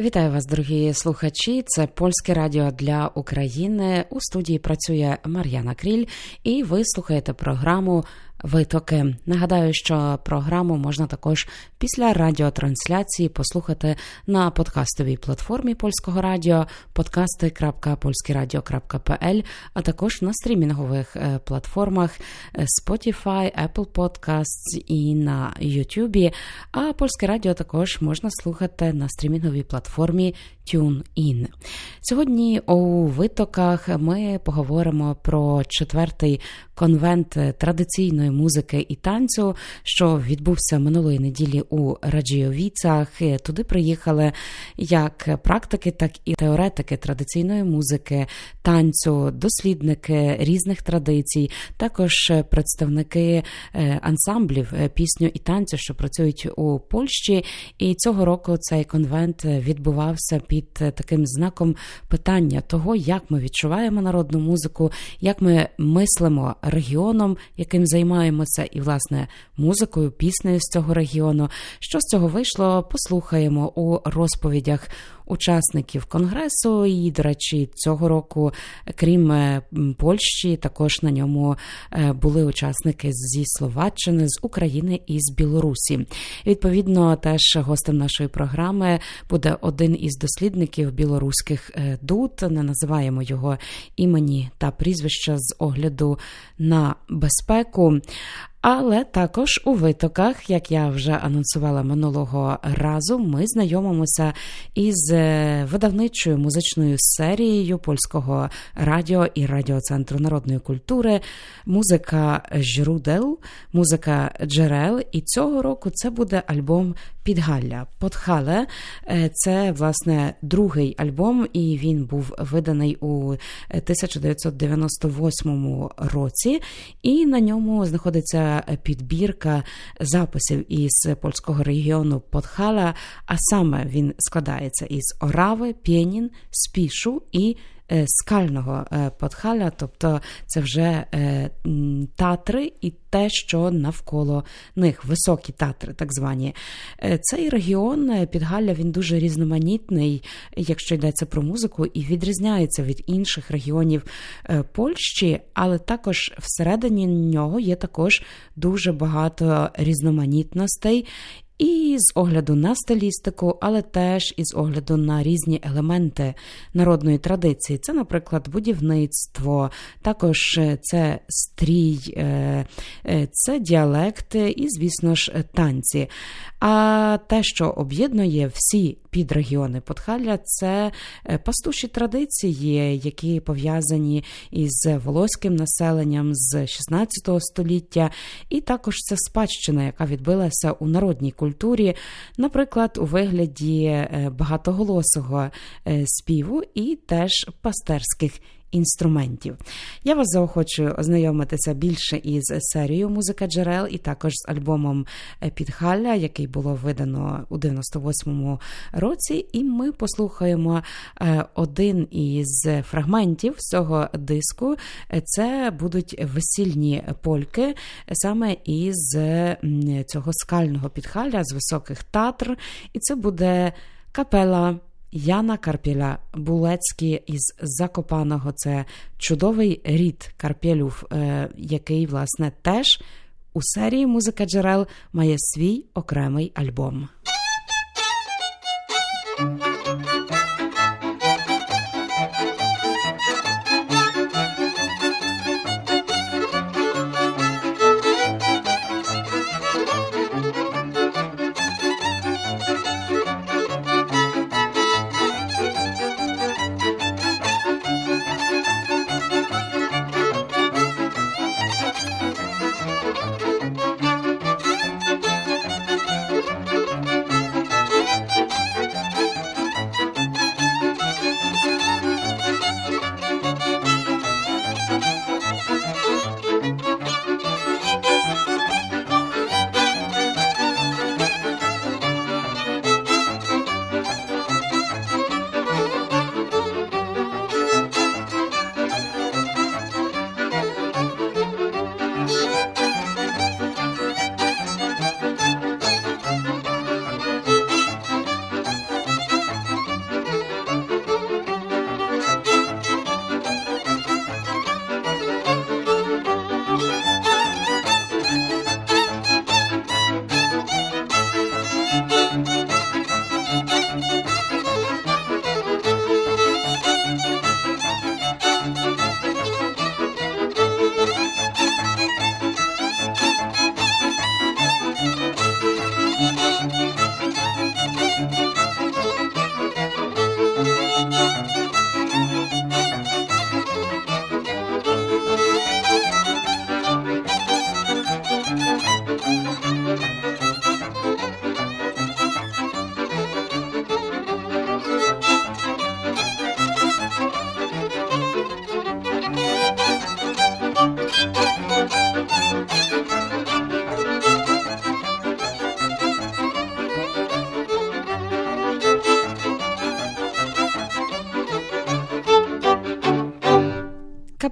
Вітаю вас, дорогі слухачі. Це польське радіо для України. У студії працює Мар'яна Кріль, і ви слухаєте програму Витоки. Нагадаю, що програму можна також після радіотрансляції послухати на подкастовій платформі польського радіо podcasty.polskieradio.pl, а також на стрімінгових е, платформах Spotify, Apple Podcasts і на YouTube. А польське радіо також можна слухати на стрімінговій платформі TuneIn. Сьогодні у витоках ми поговоримо про четвертий конвент традиційної музики і танцю, що відбувся минулої неділі у Раджійовіцях. Туди приїхали як практики, так і теоретики традиційної музики, танцю, дослідники різних традицій, також представники е, ансамблів е, пісню і танцю, що працюють у Польщі. І цього року цей конвент відбувався під таким знаком питання того, як ми відчуваємо народну музику, як ми мислимо регіоном, яким займаємося, і власне музикою, піснею з цього регіону. Що з цього вийшло? Послухаємо у розповідях учасників конгресу. І, до речі, цього року, крім е, Польщі, також на ньому е, були учасники зі Словаччини, з України і з Білорусі. Відповідно, теж гостем нашої програми буде один із дослідників білоруських е, дуд. Не називаємо його імені та прізвища з огляду на безпеку. Але також у витоках, як я вже анонсувала минулого разу, ми знайомимося із е, видавничою музичною серією польського радіо і радіоцентру народної культури, музика Жрудел, музика Джерел. І цього року це буде альбом Підгалля. Подхале це власне другий альбом, і він був виданий у 1998 році, і на ньому знаходиться підбірка записів із польського регіону Подхала. А саме він складається із Орави, Пєнін, Спішу і Е, скального е, Подхаля, тобто це вже е, татри і те, що навколо них, високі татри, так звані. Цей регіон Підгалля він дуже різноманітний, якщо йдеться про музику, і відрізняється від інших регіонів Польщі, але також всередині нього є також дуже багато різноманітностей. І з огляду на стилістику, але теж із огляду на різні елементи народної традиції. Це, наприклад, будівництво, також е, це стрій, е, е, це діалекти і, звісно ж, танці. А те, що об'єднує всі підрегіони Подхалля, це пастуші традиції, які пов'язані із волоським населенням з 16 століття, і також це спадщина, яка відбилася у народній культурі культурі, наприклад, у вигляді е, багатоголосого е, співу і теж пастерських. Інструментів. Я вас заохочую ознайомитися більше із серією Музика джерел і також з альбомом е, Підхалля, який було видано у 98-му році. І ми послухаємо один із фрагментів цього диску. Це будуть весільні польки саме із цього скального підхалля з високих татр. І це буде капела. Яна Карпіля Булецькі із Закопаного це чудовий рід Карпєлюв, е, який, власне, теж у серії Музика джерел має свій окремий альбом.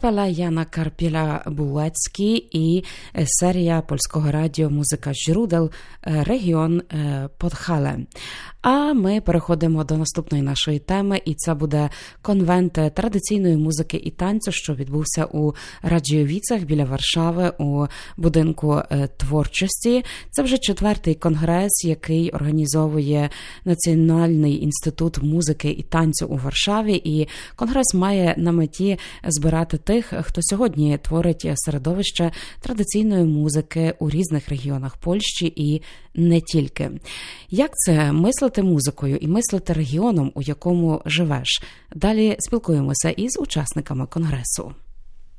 Kapela Jana Karpiela Bułecki і е, серія польського радіо Музика Źródeł е, регіон е, Подхале. А ми переходимо до наступної нашої теми, і це буде конвент традиційної музики і танцю, що відбувся у Раджіовіцях біля Варшави у будинку е, творчості. Це вже четвертий конгрес, який організовує Національний інститут музики і танцю у Варшаві. І конгрес має на меті збирати тих, хто сьогодні творить середовище традиційної музики у різних регіонах Польщі і не тільки. Як це мислити музикою і мислити регіоном, у якому живеш? Далі спілкуємося із учасниками конгресу.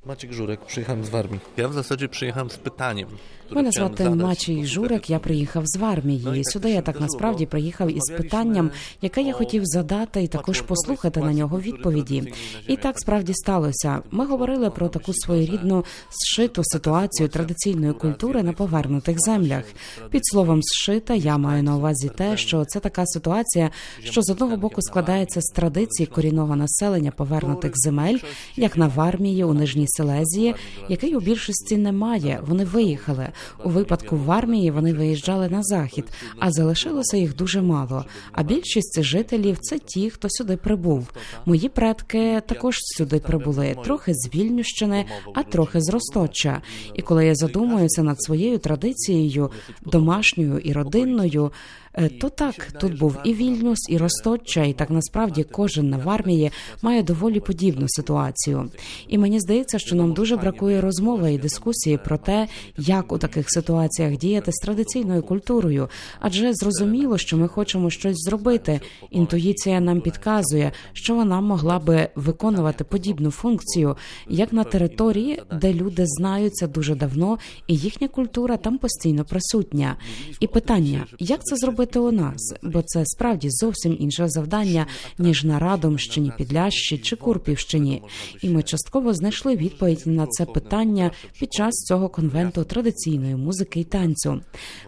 Maciek Żurek, przyjechałem z Warmii. Ja w zasadzie przyjechałem z pytaniem. Мене звати Мачій Журик. Я приїхав з армії. Сюди я так насправді приїхав із питанням, яке я хотів задати, і також послухати на нього відповіді. І так справді сталося. Ми говорили про таку своєрідну зшиту ситуацію традиційної культури на повернутих землях. Під словом зшита я маю на увазі те, що це така ситуація, що з одного боку складається з традицій корінного населення повернутих земель, як на Вармії у Нижній Селезії, який у більшості немає. Вони виїхали. У випадку в армії вони виїжджали на захід, а залишилося їх дуже мало. А більшість жителів це ті, хто сюди прибув. Мої предки також сюди прибули, трохи з Вільнющини, а трохи з Росточа. І коли я задумуюся над своєю традицією, домашньою і родинною. Е, То так, тут був і Вільнюс, і Росточа, і так насправді кожен на армії має доволі подібну ситуацію. І мені здається, що нам дуже бракує розмови і дискусії про те, як у таких ситуаціях діяти з традиційною культурою, адже зрозуміло, що ми хочемо щось зробити. Інтуїція нам підказує, що вона могла би виконувати подібну функцію, як на території, де люди знаються дуже давно, і їхня культура там постійно присутня. І питання, як це зробити у нас? Бо це справді зовсім інше завдання ніж на Радомщині, Підлящі чи Курпівщині. І ми частково знайшли відповідь на це питання під час цього конвенту традиційної музики і танцю.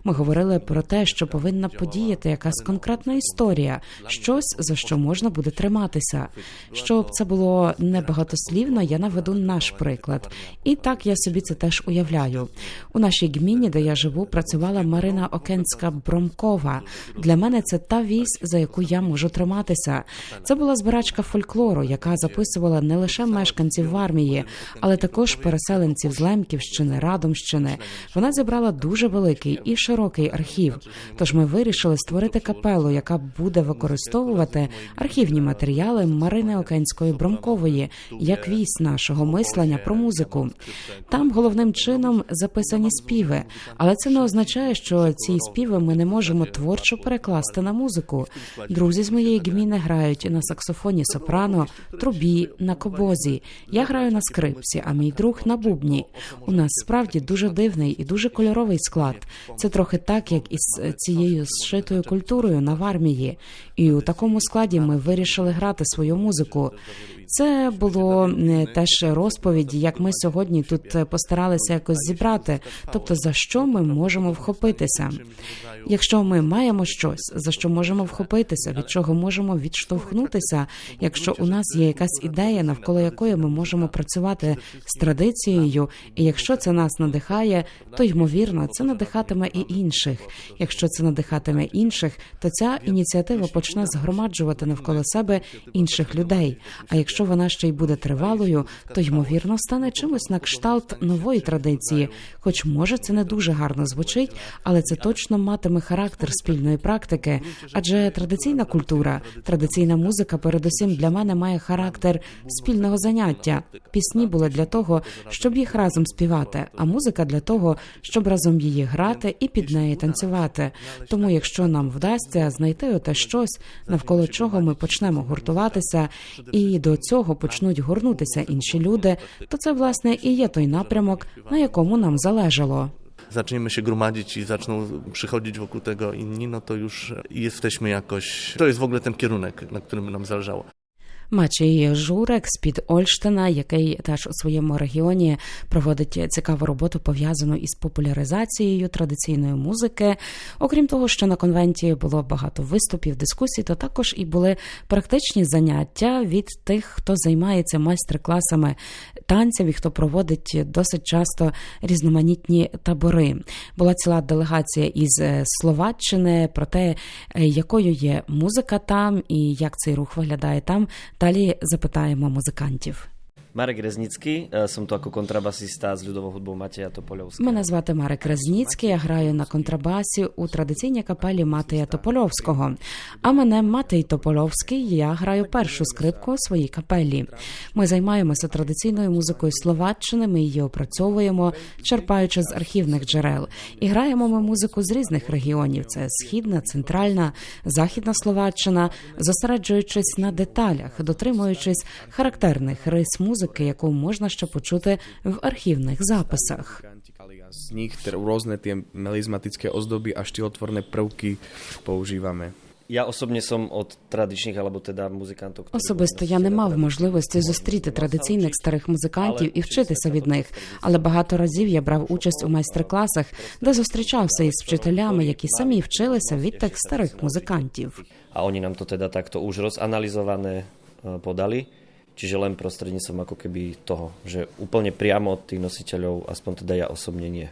Ми говорили про те, що повинна подіяти якась конкретна історія, щось за що можна буде триматися. Щоб це було не багатослівно, я наведу наш приклад. І так я собі це теж уявляю. У нашій гміні, де я живу, працювала Марина Окенська Бромкова. Для мене це та вісь, за яку я можу триматися. Це була збирачка фольклору, яка записувала не лише мешканців в армії, але також переселенців з Лемківщини, Радомщини. Вона зібрала дуже великий і широкий архів. Тож ми вирішили створити капелу, яка буде використовувати архівні матеріали Марини Окенської Бромкової як вісь нашого мислення про музику. Там головним чином записані співи, але це не означає, що ці співи ми не можемо творчо перекласти на музику. Друзі з моєї гміни грають на саксофоні сопрано, трубі, на кобозі. Я граю на скрипці, а мій друг на бубні. У нас справді дуже дивний і дуже кольоровий склад. Це трохи так, як із цією зшитою культурою на армії. І у такому складі ми вирішили грати свою музику. Це було е, теж розповідь, як ми сьогодні тут е, постаралися якось зібрати. Тобто, за що ми можемо вхопитися? Якщо ми маємо щось, за що можемо вхопитися, від чого можемо відштовхнутися, якщо у нас є якась ідея, навколо якої ми можемо працювати з традицією, і якщо це нас надихає, то ймовірно це надихатиме і інших. Якщо це надихатиме інших, то ця ініціатива почне згромаджувати навколо себе інших людей. А якщо вона ще й буде тривалою, то ймовірно стане чимось на кшталт нової традиції. Хоч може це не дуже гарно звучить, але це точно матиме характер спільної практики. Адже традиційна культура, традиційна музика, передусім для мене має характер спільного заняття. Пісні були для того, щоб їх разом співати, а музика для того, щоб разом її грати і під неї танцювати. Тому, якщо нам вдасться знайти оте щось, навколо чого ми почнемо гуртуватися, і до цього почнуть горнутися інші люди, то це власне і є той напрямок, на якому нам залежало. Zaczniemy się gromadzić i zaczną przychodzić wokół tego inni, no to już jesteśmy jakoś... To jest w ogóle ten kierunek, na którym nam zależało. Мачій Журек з під Ольштина, який теж у своєму регіоні проводить цікаву роботу пов'язану із популяризацією традиційної музики. Окрім того, що на конвенті було багато виступів, дискусій, то також і були практичні заняття від тих, хто займається майстер-класами танців і хто проводить досить часто різноманітні табори. Була ціла делегація із е, Словаччини про те, е, якою є музика там і як цей рух виглядає там. Далі запитаємо музикантів. Marek e, som tu ako kontrabasista s ľudovou hudbou Mateja Мене звати Марek Резніцький, я граю на контрабасі у традиційній капелі Матея Топольовського. А мене Матей Топольовський, я граю першу скрипку у своїй капелі. Ми займаємося традиційною музикою Словаччини, ми її опрацьовуємо, черпаючи з архівних джерел. І граємо ми музику з різних регіонів: це східна, центральна, західна Словаччина, зосереджуючись на деталях, дотримуючись характерних рис музики, яку можна ще почути в архівних записах. Z nich rôzne tie melizmatické ozdoby a štýlotvorné prvky používame. Ja osobne som od tradičných, alebo teda muzikantov, Особисто я не мав можливості зустріти традиційних старих музикантів і вчитися від них, але багато разів я брав участь у майстер-класах, де зустрічався із вчителями, які самі вчилися від тих старих музикантів. A oni nám to teda takto už rozanalizované e, podali. Čiže len prostredníctvom ako keby toho, že úplne priamo od tých nositeľov, aspoň teda ja osobne nie.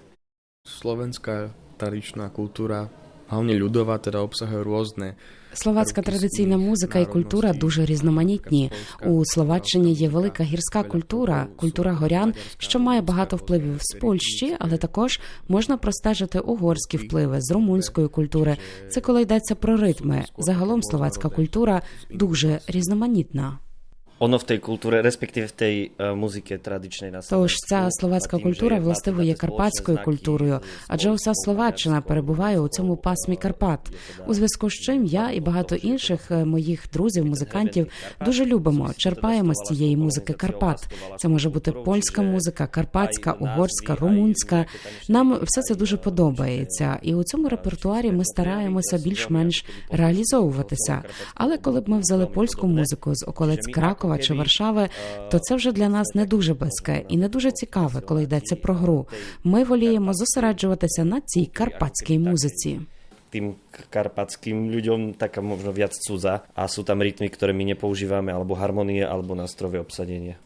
Slovenská tradičná kultúra, hlavne ľudová, teda obsahuje rôzne Словацька традиційна музика і культура дуже різноманітні. У Словаччині є велика гірська культура, культура горян, що має багато впливів з Польщі, але також можна простежити угорські впливи з румунської культури. Це коли йдеться про ритми. Загалом словацька культура дуже різноманітна. Ono v tej kultúre, respektíve v tej uh, muzike tradičnej na Тож ця словацька культура má властиво є карпатською культурою, адже уся Словаччина перебуває у цьому пасмі Карпат. У зв'язку з чим я і багато інших е, моїх друзів, музикантів дуже любимо, черпаємо з цієї музики Карпат. Це може бути польська музика, карпатська, угорська, румунська. Нам все це дуже подобається, і у цьому репертуарі ми стараємося більш-менш реалізовуватися. Але коли б ми взяли польську музику з околиць Кракова чи Варшави, то це вже для нас не дуже близьке і не дуже цікаве, коли йдеться про гру. Ми воліємо зосереджуватися на цій карпатській музиці. tým karpatským ľuďom taká možno viac cudza a sú tam rytmy, ktoré my nepoužívame, alebo harmonie, alebo nástrojové obsadenie.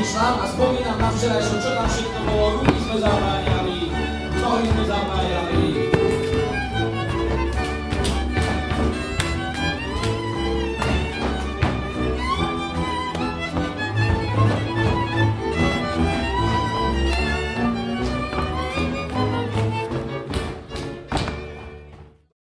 niż a wspominam na wczorajszą, co tam się było, różne zabraniami, co inne zabraniami.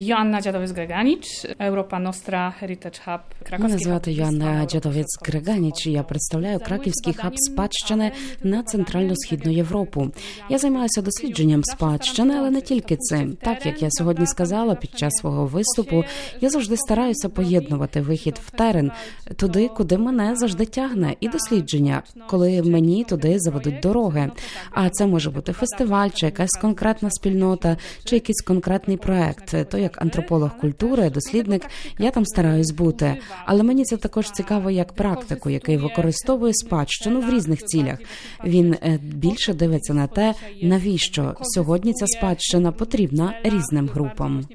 Joanna Dziadowiec-Greganicz, Europa Nostra Heritage Hub, Мене звати Йоанна Дядовець Греганіч. і Я представляю краківський хаб спадщини на центрально-східну Європу. Я займаюся дослідженням спадщини, але не тільки цим. Так як я сьогодні сказала під час свого виступу, я завжди стараюся поєднувати вихід в терен туди, куди мене завжди тягне, і дослідження, коли мені туди заведуть дороги. А це може бути фестиваль, чи якась конкретна спільнота, чи якийсь конкретний проект. То як антрополог культури, дослідник, я там стараюсь бути. Але мені це також цікаво як практику, який використовує спадщину в різних цілях. Він е, більше дивиться на те, навіщо сьогодні ця спадщина потрібна різним групам.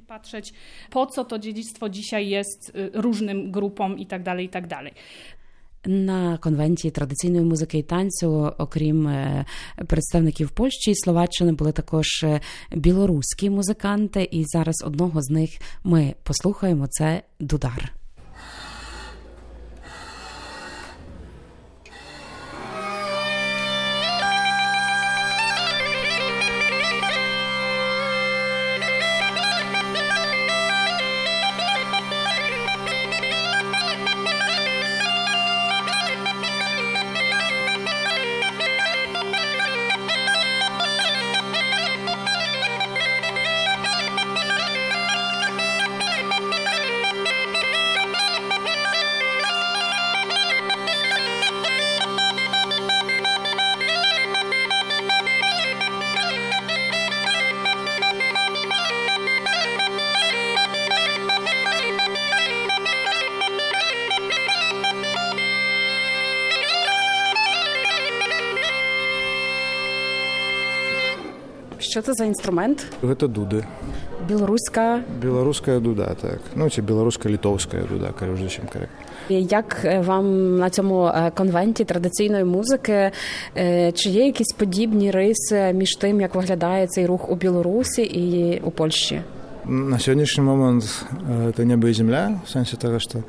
Po co to dziedzictwo dzisiaj jest y, różnym grupom i tak dalej, i tak dalej. На конвенті традиційної музики і танцю, окрім е, представників Польщі і Словаччини, були також е, білоруські музиканти, і зараз одного з них ми послухаємо. Це Дудар. Що це за інструмент? Гэта дуды. Білоруська. Беларуская дуда, так. Ну, ці беларуска-літоўская дуда, калі ўжо зусім коррект. Як е, вам на цьому е, конвенті традиційної музики? е, Чи є якісь подібні риси між тим, як виглядає цей рух у Білорусі і у Польщі? На сённяшні момант э, это неба і земля, в сэнсе того, што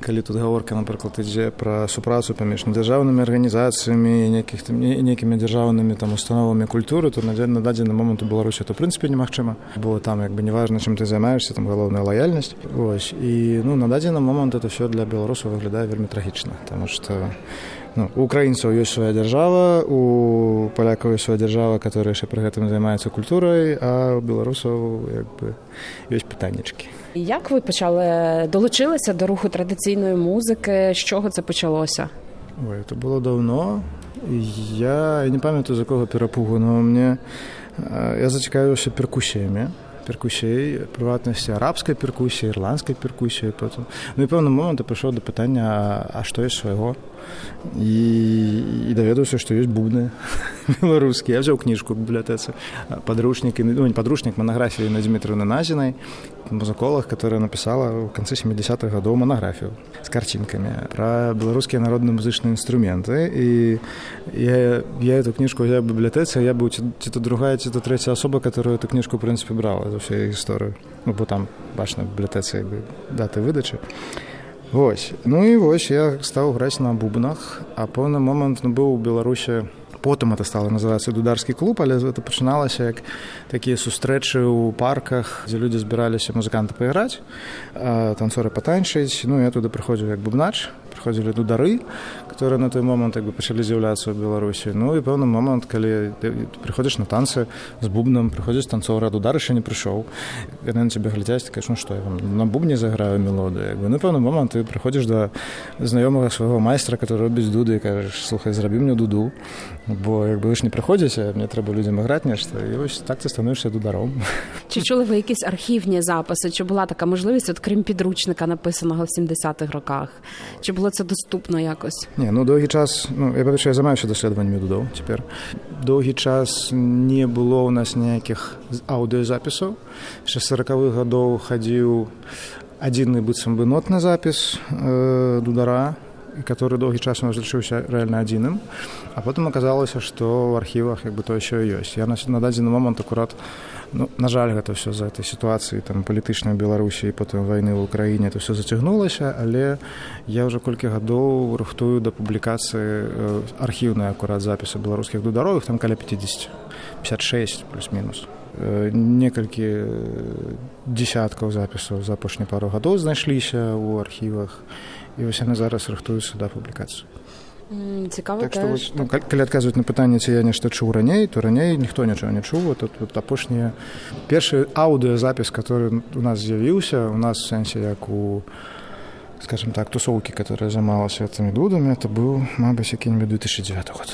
калі тут гаворка, напрыклад, ідзе пра супрацу паміж дзяржаўнымі арганізацыямі і нейкіх там не- нейкімі дзяржаўнымі там установамі культуры, то на, дзе- на дадзены момант у Беларусі то прынцыпе немагчыма. Бо там як бы неважна, чым ты займаешься, там галоўная лаяльнасць. Вось. І ну, на дадзены момант это все для беларусаў выглядае вельмі трагічна, таму што ну, у украінцаў ёсць свая дзяржава, у палякаў ёсць свая дзяржава, которая яшчэ пры гэтым займаецца культурай, а у беларусаў як бы ёсць пытаннячкі. Як ви почали долучилися до руху традиційної музики? З чого це почалося? Ой, это было давно. Я, я не памятаю з якого перапугу, но мне э, я зацікавіўся перкусіямі перкусій, прыватнасці арабскай перкусіі, ірландскай перкусіі потым. Ну і пэўны момант я прыйшоў да пытання, а, а што ёсць свайго і, і даведаўся, што ёсць бубны беларускія. Я взяў кніжку ў бібліятэцы падручнік ну, не падручнік манаграфіі на Дмітрыўны Назінай музыколог, которая написала ў канцы 70-х гадоў манаграфію з карцінкамі пра беларускія народныя музычныя інструменты і я, я эту кніжку я в бібліятэцы я быў ці, ці то другая ці то трэця асоба которую эту кніжку в прынцыпе брала за ўсю гісторыю ну, бо там бачна в бібліятэцы даты выдачы Вось ну і вось я стаў граць на бубнах а пэўны момант ну, быў у беларусі потым это стала называцца дударскі клуб але это пачыналася як такія сустрэчы ў парках дзе людзі збіраліся музыканты пайграць танцоры патанчыць ну я туды прыходзіў як бубнач прыходзілі дудары которые на той момант як бы пачалі з'яўляцца ў беларусі ну і пэўны момант калі ты прыходзіш на танцы з бубнам прыходзіць танцора дудар яшчэ не прыйшоў яны на цябе глядзяць ты кажу, ну што я вам на бубне заграю мелодыю як бы на пэўны момант ты прыходзіш да знаёмага свайго майстра который робіць дуды і кажаш слухай зрабі мне дуду бо як бы вы ж не прыходзіце мне трэба людзям іграць нешта і вось так ты становішся дударом Чи чули ви якісь архівні записи? Чи була така можливість, от крім підручника, написаного в 70-х роках? Чи було це доступно якось? Не, ну доўгі час ну, я па-першае займаюся даследаваннямі дудоў цяпер доўгі час не было ў нас ніякіх з- аўдыёзапісаў яшчэ з сорокавых гадоў хадзіў адзіны быццам бы нотны запіс э, дудара і который доўгі час у нас лічыўся рэальна адзіным а потым аказалася што ў архівах як бы то ўсё ёсць я на, на дадзены момант акурат ну, на жаль гэта ўсё за этой сітуацыі там палітычнай беларусі і потым вайны ў украіне это ўсё зацягнулася але я ўжо колькі гадоў рыхтую да публікацыі э, архіўнай акурат запісы беларускіх дударовых там каля 50 56 плюс-мінус. Э, некалькі э, десяткаў запісаў за апошні пару гадоў знайшліся ў архівах. і вось яны зараз рыхтуюцца да публікацыі Цікаво так што вось, ну, калі калі адказваць на пытанне ці я нешта чуў раней то раней ніхто нічога не чуў тут вот, апошнія першы аўдыёзапіс который у нас з'явіўся у нас в сэнсе як у скажем так тусоўкі которая займалася этими дудамі это быў мабыць які-небудзь 2009 год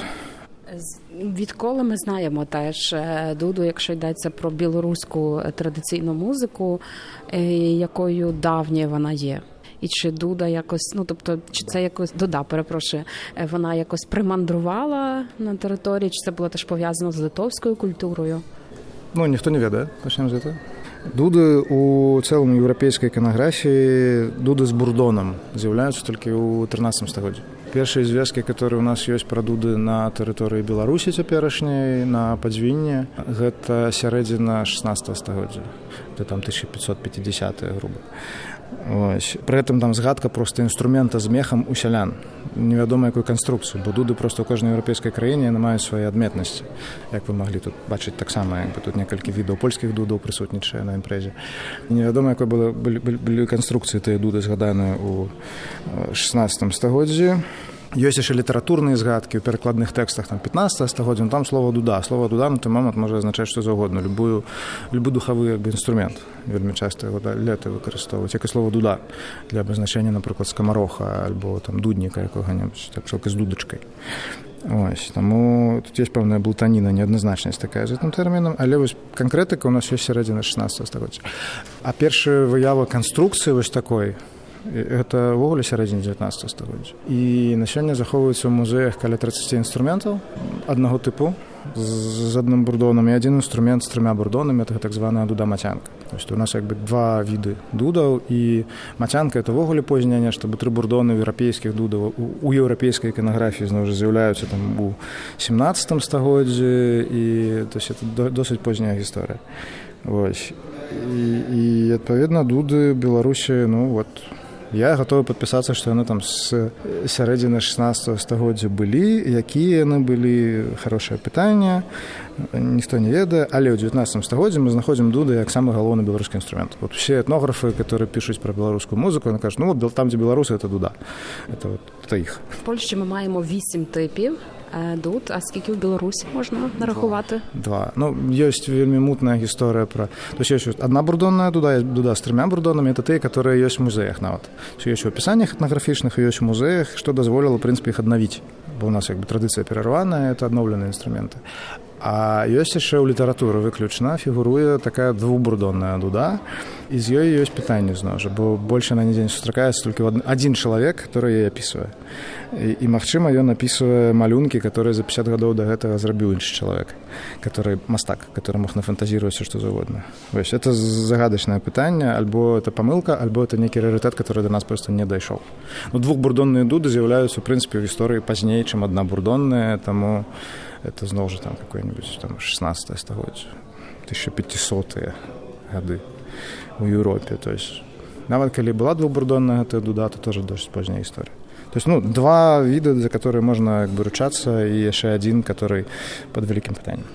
Відколи ми знаємо теж е, Дуду, якщо йдеться про білоруську е, традиційну музику, е, якою давньою вона є. І чи Дуда якось, ну тобто, чи це якось Дуда, перепрошую, е, вона якось примандрувала на території, чи це було теж пов'язано з литовською культурою? Ну ніхто не ведае пачнем з этого дуды у цэлым еўрапейскай іканаграфіі дуды з бурдонам з'яўляюцца толькі ў 13 стагоддзі першыя звесткі которые у нас ёсць пра дуды на тэрыторыі беларусі цяперашняй на падзвінне гэта сярэдзіна 16 стагоддзя это там 1550 грубо Ось. Пры гэтым там згадка проста інструмента з мехам у сялян невядома якую канструкцыю бо дуды просто ў кожнай еўрапейскай краіне яны маюць свае адметнасці як вы маглі тут бачыць таксама як бы тут некалькі відаў польскіх дудаў прысутнічае на імпрэзе невядома якой было былі, былі, былі канструкцыі тыя дуды згаданыя ў 16 стагоддзі ёсць яшчэ літаратурныя згадкі ў перакладных тэкстах там 15 стагоддзя ну, там слова дуда слова дуда на той момант можа азначаць што заўгодна любую любы духавы як бы інструмент вельмі часта яго лета выкарыстоўваць як і слова дуда для абазначэння напрыклад скамароха альбо там дудніка якога-небудзь так шока з дудачкай Ось, таму тут есть пэўная блутаніна неадназначнасць такая з гэтым тэрмінам але вось канкрэтыка у нас ёсць сярэдзіна 16 стагоддзя а першая выява канструкцыі вось такой гэта ўвогуле сярэдзіне 19 стагоддзя і на сёння захоўваюцца ў музеях каля 30 інструментаў аднаго тыпу з адным бурдонам і адзін інструмент з трыма бурдонамі это так званая дуда мацянка есть у нас як бы два віды дудаў і мацянка это ўвогуле позняе нешта бы тры бурдоны еўрапейскіх дудаў у еўрапейскай іканаграфіі зноў жа з'яўляюцца там у 17 стагоддзі і то есть это досыць позняя гісторыя Вось. і, і адпаведна дуды беларусі ну вот я готовы падпісацца што яны там з сярэдзіны 16 стагоддзя былі якія яны былі хорошае пытанне ніхто не ведае але ў 19 стагоддзе мы знаходзім дуды як самы галоўны беларускі інструмент вот все этнографы которые пішуць пра беларускую музыку на кажуць ну вот там дзе беларусы это дуда это вот это іх В Польщі ми маємо вісім типів е, дуд, а скільки в Білорусі можна нарахувати? два ну ёсць вельмі мутная гісторыя пра то есть ёсць одна бурдонная дуда есть дуда з трымя бурдонамі это тыя которые ёсць у музеях нават ёсць у апісаннях этнаграфічных і ёсць у музеях што дазволіла прынпе іх аднавіць бо у нас як бы традыцыя перарваная это адноўленыя інструменты А ёсць яшчэ ў літаратуры выключна фігуруе такая двухбурдонная дуда і з ёй ёсць пытанне зноў жа бо больше на дзень сустракаецца толькі адзін чалавек который яе апісвае. І, і магчыма ён апісвае малюнкі которые за 50 гадоў до гэтага зрабіў іншы чалавек который мастак который мог нафантазіраваць што заўгодна. Вось это загадачнае пытанне альбо это памылка альбо это нейкі рарытэт который до нас просто не дайшоў. Ну двухбурдонныя дуды з'яўляюцца у прынцыпе ў гісторыі пазней чым адна бурдонная таму это зноў жа там какой-нибудь там 16 стагоддзя 1500 гады у Еўропе то есть нават калі была двухбурдонная гэтая дуда то тоже досыць позняя гісторыя то есть ну два віды за которые можна як бы ручацца і яшчэ адзін который под вялікім пытаннем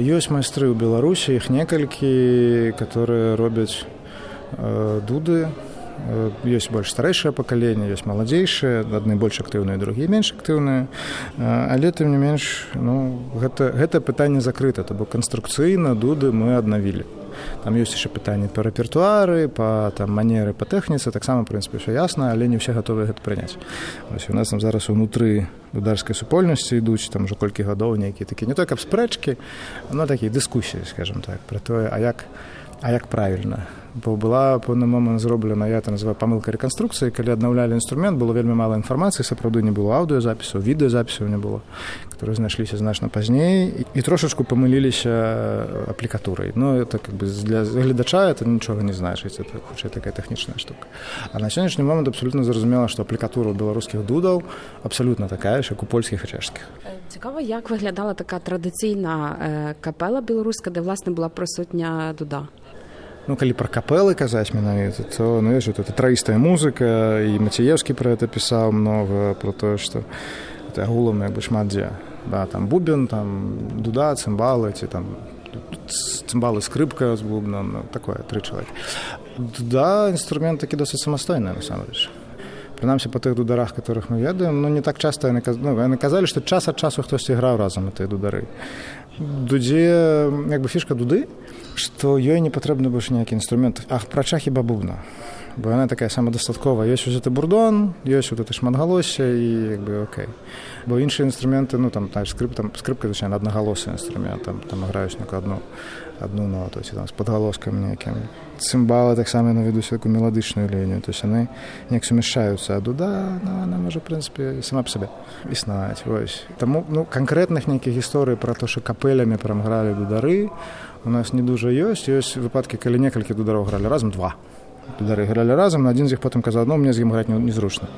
ёсць майстры ў беларусі іх некалькі которые робяць э, дуды ёсць больш старэйшае пакаленне ёсць маладзейшыя адны больш актыўныя другія менш актыўныя але тым не менш ну гэта гэта пытанне закрыта то бок канструкцыйна дуды мы аднавілі там ёсць яшчэ пытанні па рэпертуары па там манеры па тэхніцы таксама прынцыпе ўсё ясна але не ўсе гатовы гэта прыняць Вось, у нас там зараз унутры ударскай супольнасці ідуць там ужо колькі гадоў нейкі такі не той каб спрэчкі но такі дыскусіі скажем так пра тое а як а як правільна бо была пэўны момант зроблена я это называю памылка рэканструкцыі калі аднаўлялі інструмент было вельмі мала інфармацыі сапраўды не было аўдыёзапісу відэозапісу не было которые знайшліся значна пазней і трошачку памыліліся аплікатурай ну это как бы для гледача это нічога не значыць это хутчэй такая тэхнічная штука. А на сённяшні момант абсолютно зразумела што аплікатура беларускіх дудаў абсалютна такая ж як у польскіх і чэшскіх Цікаво, як виглядала така традиційна е, капела білоруська, де власне була присутня дуда. Ну, калі пра капелы казаць менавіта то ну, это траістая музыка і мацеевскі пра это пісаў многа про тое што агулам як бы шмат дзе да, там бубен там дуда цымбалы ці там цымбалы скрыпка з бубном ну, такое тры чалавек да інструмент такі досыць самастойны насамрэч прынамсі па тых дударах которых мы ведаем ну не так часта яны, ну, яны казалі што час ад часу хтосьці граў разам на тыя дудары дудзе як бы фішка дуды што ёй не патрэбны больш нейкі інструмент ах прача хіба бубна бо яна такая самадастаткова ёсць узяты бурдон ёсць вот это шматгалосся і як бы окей бо іншыя інструменты ну там так скрып там скрыпка звычайна аднагалосы інструмент там там граюць на адну Адну ноту ці там з падгалоскам нейкім цымбалы таксама наведуць такую меладычную лінію то есть яны неяк сумяшчаюцца а дуда ну, она можа прынцыпе сама б сабе існаваць вось. Таму ну канкрэтных нейкіх гісторый пра то що капелямі прям гралі дудары у нас не дужа ёсць. Ёсць выпадкі калі некалькі дудараў гралі разам два підари гралі разом, але один з них потім казав, ну, мені з ним грати незручно.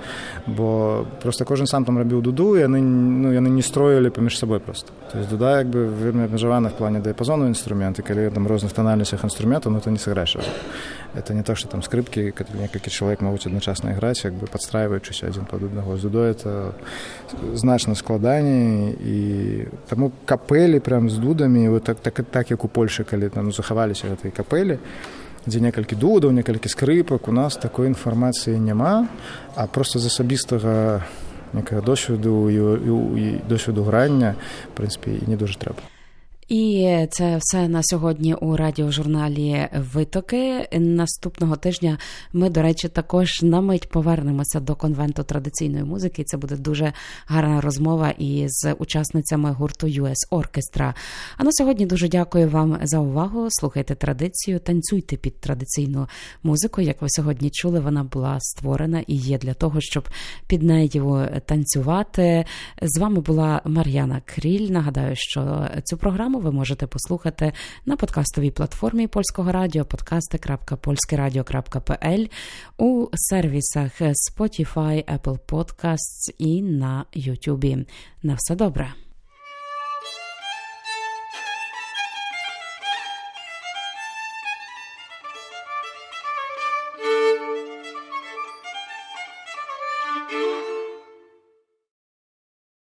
Бо просто кожен сам там робив дуду, і вони, ну, вони не строїли поміж собою просто. Тобто дуда якби вельми обмежована в плані діапазону інструменту, коли там різних тональностях інструментів, ну, ти не сыграешь. Это не то, что там скрипки, которые несколько человек могут одночасно играть, как бы подстраиваючись один под одного. З дудой это значно складані, і тому капелі прям з дудами, от так, так, так як у Польщі, коли там заховалися ці капелі, дзе некалькі дудаў, некалькі скрыпак, у нас такой інфармацыі няма, а просто з асабістага некага досвіду і, досвіду грання, принципі, і не дуже треба. І це все на сьогодні у радіожурналі Витоки. Наступного тижня ми, до речі, також на мить повернемося до конвенту традиційної музики. Це буде дуже гарна розмова із учасницями гурту US Оркестра. А на сьогодні дуже дякую вам за увагу. Слухайте традицію, танцюйте під традиційну музику. Як ви сьогодні чули, вона була створена і є для того, щоб під нею танцювати. З вами була Мар'яна Кріль. Нагадаю, що цю програму ви можете послухати на подкастовій платформі польського радіо podcasty.polskieradio.pl у сервісах Spotify, Apple Podcasts і на YouTube. На все добре.